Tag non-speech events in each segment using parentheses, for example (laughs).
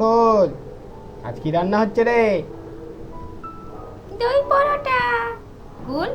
কোল আজ কি রান্না হচ্ছে রে? দই পরোটা। কুল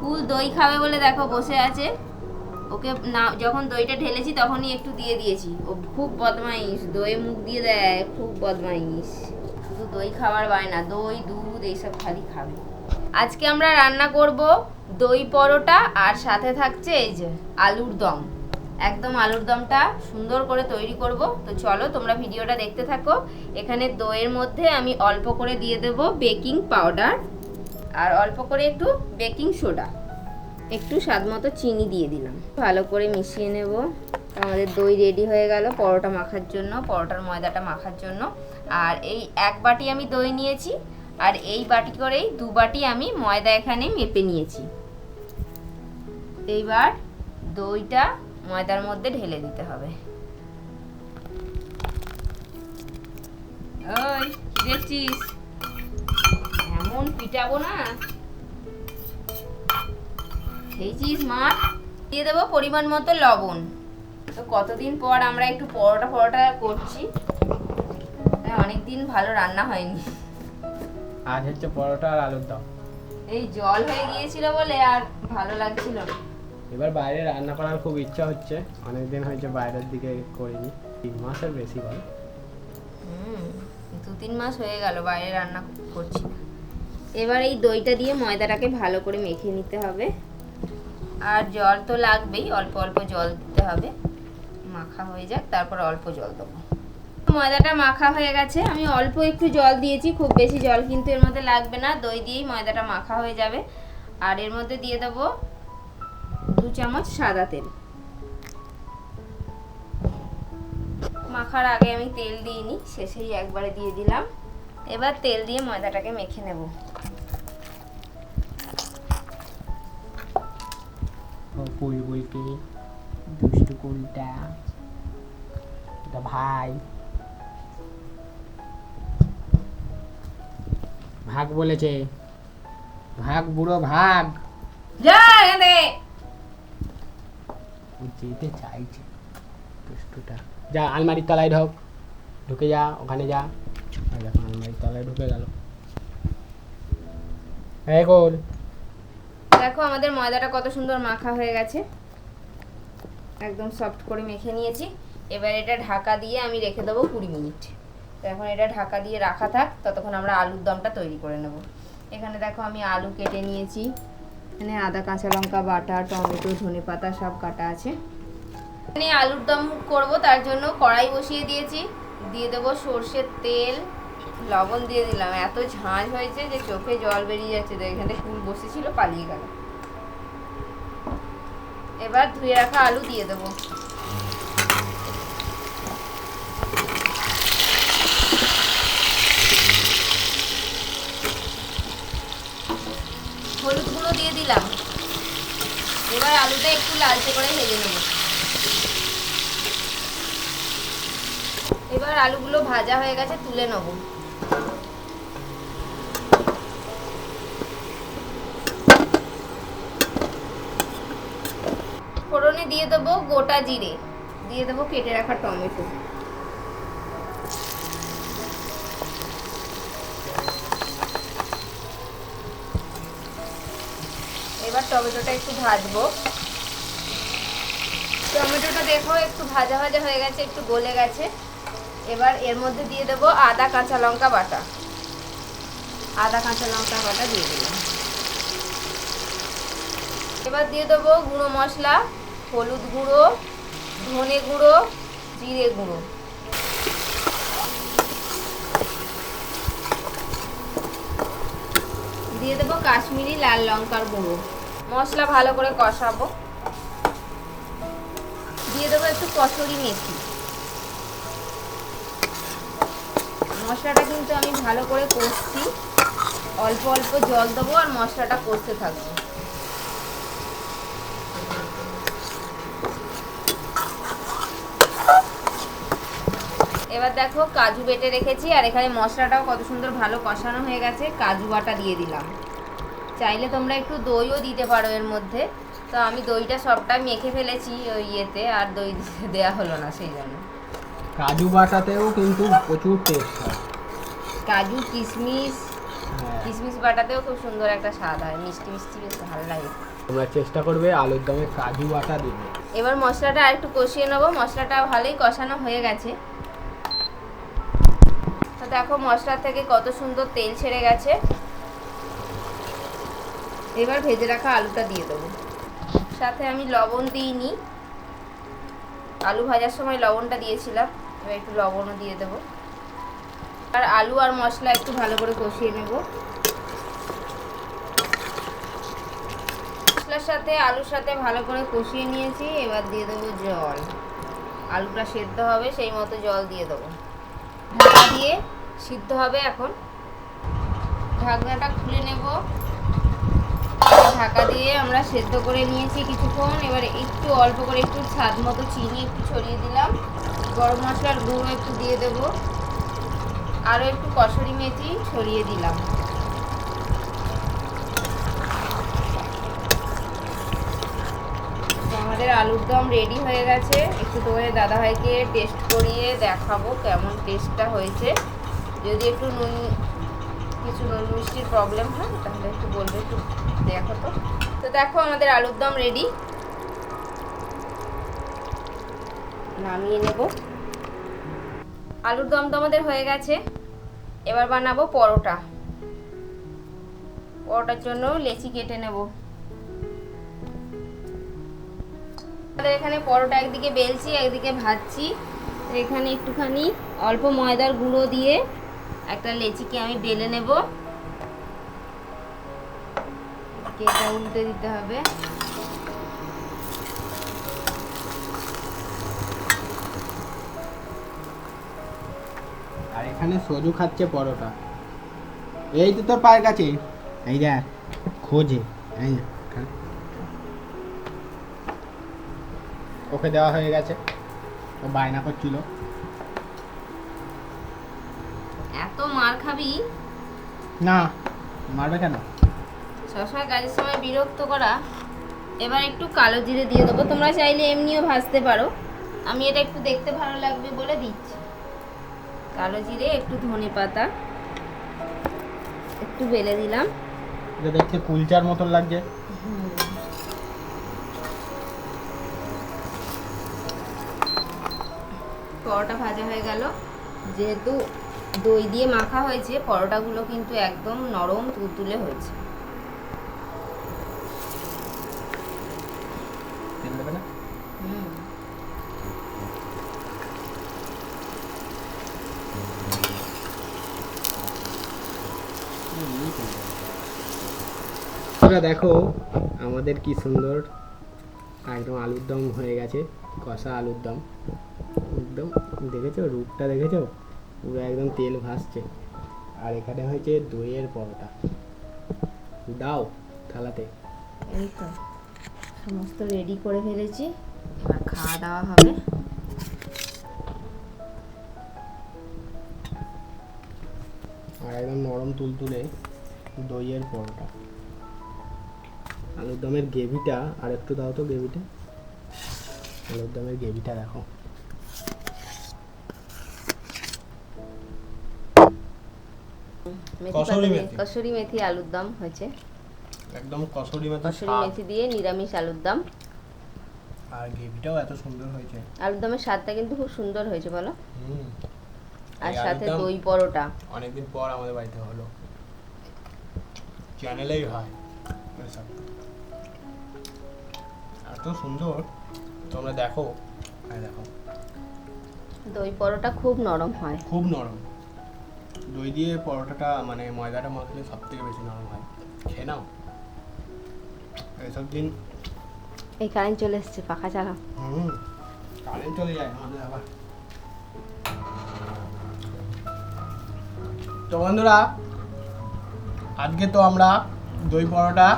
কুল দই খাবে বলে দেখো বসে আছে। ওকে না যখন দইটা ঢেলেছি তখনই একটু দিয়ে দিয়েছি। ও খুব বদমাইশ দই মুখ দিয়ে দেয় খুব বদমাইশ। শুধু দই খাবার বায়না দই দুধ এইসব খালি খাবে। আজকে আমরা রান্না করব দই পরোটা আর সাথে থাকছে এই যে আলুর দম। একদম আলুর দমটা সুন্দর করে তৈরি করব। তো চলো তোমরা ভিডিওটা দেখতে থাকো। এখানে দইয়ের মধ্যে আমি অল্প করে দিয়ে দেব বেকিং পাউডার আর অল্প করে একটু বেকিং সোডা। একটু স্বাদ মতো চিনি দিয়ে দিলাম। ভালো করে মিশিয়ে নেব। আমাদের দই রেডি হয়ে গেল পরোটা মাখার জন্য, পরোটার ময়দাটা মাখার জন্য। আর এই এক বাটি আমি দই নিয়েছি আর এই বাটি করেই দু বাটি আমি ময়দা এখানে মেপে নিয়েছি। এইবার দইটা ময়দার মধ্যে ঢেলে দিতে হবে। ওই দেখছিস? এমন পিটাবো না। খেয়েছিস মা? দিয়ে দেবো পরিমাণ মতো লবণ। তো কতদিন পর আমরা একটু পরোটা পরোটা করছি? অনেক দিন ভালো রান্না হয়নি। আজ হচ্ছে পরোটা আর আলুর দম। এই জল হয়ে গিয়েছিল বলে আর ভালো লাগছিল না। এবার বাইরে রান্না করার খুব ইচ্ছা হচ্ছে। অনেকদিন হয়েছে বাইরের দিকে করিনি। তিন মাসের বেশি বল। দু তিন মাস হয়ে গেল বাইরে রান্না করছি এবার এই দইটা দিয়ে ময়দাটাকে ভালো করে মেখে নিতে হবে। আর জল তো লাগবেই, অল্প অল্প জল দিতে হবে। মাখা হয়ে যাক, তারপর অল্প জল দেবো। ময়দাটা মাখা হয়ে গেছে। আমি অল্প একটু জল দিয়েছি, খুব বেশি জল কিন্তু এর মধ্যে লাগবে না। দই দিয়েই ময়দাটা মাখা হয়ে যাবে। আর এর মধ্যে দিয়ে দেবো দু চামচ সাদা তেল। মাখার আগে আমি তেল দিইনি শেষেই একবারে দিয়ে দিলাম। এবার তেল দিয়ে ময়দাটাকে মেখে নেব। ও দুষ্টু কুলটা ভাই। ভাগ বলেছে। ভাগ বুড়ো ভাগ। যা এখান থেকে। ও যেতে চাইছে। দুষ্টুটা। যা, আলমারির তলায় ঢোক। ঢুকে যা, ওখানে যা। দেখো, আলমারির তলায় ঢুকে গেল। গোল দেখো, আমাদের ময়দাটা কত সুন্দর মাখা হয়ে গেছে। একদম সফট করে মেখে নিয়েছি। এবার এটা ঢাকা দিয়ে আমি রেখে দেবো কুড়ি মিনিট। এখন এটা ঢাকা দিয়ে রাখা থাক। ততক্ষণ আমরা আলুর দমটা তৈরি করে নেব। এখানে দেখো, আমি আলু কেটে নিয়েছি। এখানে আদা, কাঁচা লঙ্কা, বাটা, টমেটো ধনে পাতা সব কাটা আছে। এখানে আলুর দম করব, তার জন্য কড়াই বসিয়ে দিয়েছি। দিয়ে দেবো সর্ষের তেল, লবণ দিয়ে দিলাম। এত ঝাঁঝ হয়েছে যে চোখে জল বেরিয়ে যাচ্ছে। তো এখানে ফুল বসেছিল, পালিয়ে গেল। এবার ধুয়ে রাখা আলু দিয়ে দেবো। গুঁড়ো দিয়ে দিলাম। এবার আলুটা একটু লালচে করে ভেজে নেব। এবার আলুগুলো ভাজা হয়ে গেছে, তুলে নেব। ফোড়নে দিয়ে দেবো গোটা জিরে। দিয়ে দেবো কেটে রাখা টমেটো। টমেটোটা একটু ভাজবো। টমেটোটা দেখো একটু ভাজা ভাজা হয়ে গেছে, একটু গলে গেছে। এবার এর মধ্যে দিয়ে দেবো আদা, কাঁচা লঙ্কা বাটা। আদা, কাঁচা লঙ্কা বাটা দিয়ে দিলাম। এবার দিয়ে দেবো গুঁড়ো মশলা, হলুদ গুঁড়ো, ধনে গুঁড়ো, জিরে গুঁড়ো। দিয়ে দেবো কাশ্মীরি লাল লঙ্কার গুঁড়ো। মশলা ভালো করে কষাবো। দিয়ে দেবো একটু কচুরি মেথি। মশলাটা কিন্তু আমি ভালো করে কষছি। অল্প অল্প জল দেবো আর মশলাটা কষতে থাকব। এবার দেখো কাজু বেটে রেখেছি আর এখানে মশলাটাও কত সুন্দর ভালো কষানো হয়ে গেছে। কাজু বাটা দিয়ে দিলাম। চাইলে তোমরা একটু দইও দিতে পারো এর মধ্যে। তো আমি দইটা সবটা মেখে ফেলেছি ওই ইয়েতে আর দই (laughs) দেওয়া হলো না সেই জন্য। কাজু বাটাতেও কিন্তু প্রচুর টেস্ট হয়। কাজু কিশমিশ হ্যাঁ। কিশমিশ বাটাতেও খুব সুন্দর একটা স্বাদ হয়। মিষ্টি মিষ্টি বেশ ভালো লাগে। তোমরা চেষ্টা করবে আলুর দমে কাজু বাটা দিবে এবার মশলাটা আর একটু কষিয়ে নেব। মশলাটা ভালোই কষানো হয়ে গেছে। তো দেখো মশলা থেকে কত সুন্দর তেল ছেড়ে গেছে। এবার ভেজে রাখা আলুটা দিয়ে দেবো। সাথে আমি লবণ দিইনি। আলু ভাজার সময় লবণটা দিয়েছিলাম, এবার একটু লবণও দিয়ে দেবো। আর আলু আর মশলা একটু ভালো করে কষিয়ে নেব। মশলার সাথে, আলুর সাথে ভালো করে কষিয়ে নিয়েছি, এবার দিয়ে দেবো জল। আলুটা সেদ্ধ হবে, সেই মতো জল দিয়ে দেবো। ঢাকা দিয়ে সিদ্ধ হবে এখন। ঢাকনাটা খুলে নেব। ঢাকা দিয়ে আমরা সেদ্ধ করে নিয়েছি কিছুক্ষণ। এবার একটু অল্প করে একটু স্বাদ মতো চিনি একটু ছড়িয়ে দিলাম। গরম মশলার গুঁড়ো একটু দিয়ে দেবো। আরও একটু কসুরি মেথি ছড়িয়ে দিলাম। আমাদের আলুর দম রেডি হয়ে গেছে। একটু তোমাদের দাদাভাইকে টেস্ট করিয়ে দেখাবো কেমন টেস্টটা হয়েছে। যদি একটু নুন কিছু নুন মিষ্টির প্রবলেম হয়, তাহলে একটু বলবে, একটু দেখো তো। তো দেখো আমাদের আলুর দম রেডি নামিয়ে নেব। আলুর দম তো আমাদের হয়ে গেছে। এবার বানাবো পরোটা। পরোটার জন্য লেচি কেটে নেব। আমাদের এখানে পরোটা একদিকে বেলছি, একদিকে ভাজছি। এখানে একটুখানি অল্প ময়দার গুঁড়ো দিয়ে একটা লেচিকে আমি বেলে নেব? এটা উল্টে দিতে হবে। আর এখানে সজু খাচ্ছে পরোটা। এই তো তোর পায়ের কাছে। এই দেখ, খোঁজে। এই ওকে দেওয়া হয়ে গেছে। ও বায়না করছিল। খাবি না মারবে কেন? সবসময় কাজের সময় বিরক্ত করা। এবার একটু কালো জিরে দিয়ে দেবো। তোমরা চাইলে এমনিও ভাজতে পারো। আমি এটা একটু দেখতে ভালো লাগবে বলে দিচ্ছি। কালো জিরে একটু ধনে পাতা একটু বেলে দিলাম। এটা দেখতে কুলচার মতন লাগছে। পরোটা ভাজা হয়ে গেল। যেহেতু দই দিয়ে মাখা হয়েছে পরোটাগুলো কিন্তু একদম নরম তুলতুলে হয়েছে। দেখো আমাদের কি সুন্দর একদম আলুর দম হয়ে গেছে কষা আলুর দম একদম দেখেছ? রূপটা দেখেছ? পুরো একদম তেল ভাসছে। আর এখানে হয়েছে দইয়ের পরোটা। দাও থালাতে। এই তো সমস্ত রেডি করে ফেলেছি। এবার খাওয়া দাওয়া হবে। আর একদম নরম তুলতুলে দইয়ের পরোটা। আলুর দমের গ্রেভিটা আর একটু দাও তো গ্রেভিটা। আলুর দমের গ্রেভিটা দেখো। কসুরি মেথি। কসুরি মেথি আলুর দম হয়েছে। একদম কসুরি মতো কসুরি মেথি দিয়ে নিরামিষ আলুর দম। আর গ্রেভিটাও এত সুন্দর হয়েছে। আলুর দমের স্বাদটা কিন্তু খুব সুন্দর হয়েছে বলো। হুম। আর সাথে দই পরোটা। অনেকদিন পর আমাদের বাড়িতে হলো। চ্যানেলেই হয়। এত সুন্দর। তোমরা দেখো। হ্যাঁ দেখো। দই পরোটা খুব নরম হয়। খুব নরম। দই দিয়ে পরোটাটা মানে ময়দাটা মাখলে সব থেকে বেশি নরম হয়। খেয়ে নাও। এসব দিন এই কারেন্ট চলে এসছে পাখা চালাও হুম কারেন্ট চলে যায় আমাদের আবার। তো বন্ধুরা আজকে তো আমরা দই পরোটা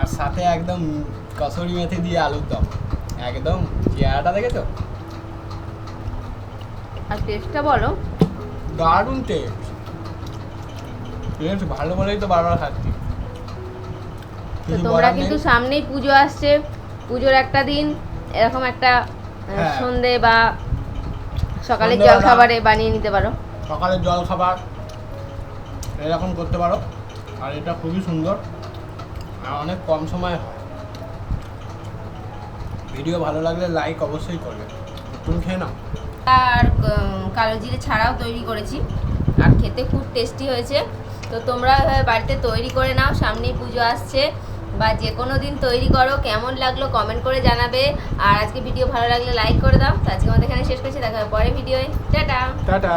আর সাথে একদম কসুরি মেথি দিয়ে আলুর দম। একদম চেহারাটা দেখেছ? আর টেস্টটা বলো। দারুণ টেস্ট টেস্ট ভালো বলেই তো বারবার খাচ্ছি। তোমরা কিন্তু সামনেই পুজো আসছে। পুজোর একটা দিন এরকম একটা হ্যাঁ। সন্ধে বা সকালের জল খাবারে বানিয়ে নিতে পারো। সকালের জল খাবার এরকম করতে পারো। আর এটা খুবই সুন্দর। আর অনেক কম সময় হয়। ভিডিও ভালো লাগলে লাইক অবশ্যই করবে। তুমি খেয়ে নাও। আর কালো জিরে ছাড়াও তৈরি করেছি। আর খেতে খুব টেস্টি হয়েছে। তো তোমরা বাড়িতে তৈরি করে নাও, সামনেই পুজো আসছে। বা যে কোনো দিন তৈরি করো, কেমন লাগল কমেন্ট করে জানাবে। আর আজকে ভিডিও ভালো লাগলে লাইক করে দাও। আজকে আমাদের এখানে শেষ করছি, দেখা হবে পরে ভিডিও টাটা! টাটা!